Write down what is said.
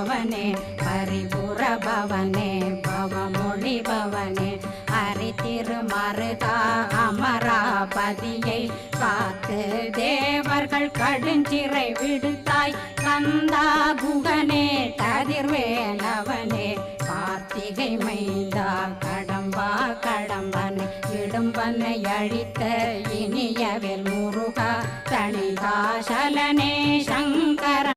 பவனே பரிபுர பவனே பவமொழி பவனே. ஹரி அமராபதியை காத்து தேவர்கள் கடுஞ்சிறை விடுத்தாய். கந்தா குகனே கதிர்வேலவனே. கார்த்திகை மைந்தா கடம்பா கடம்பனை. இடும்பனை அழித்த இனியவில் முருகா தணிகாசலனே சங்கர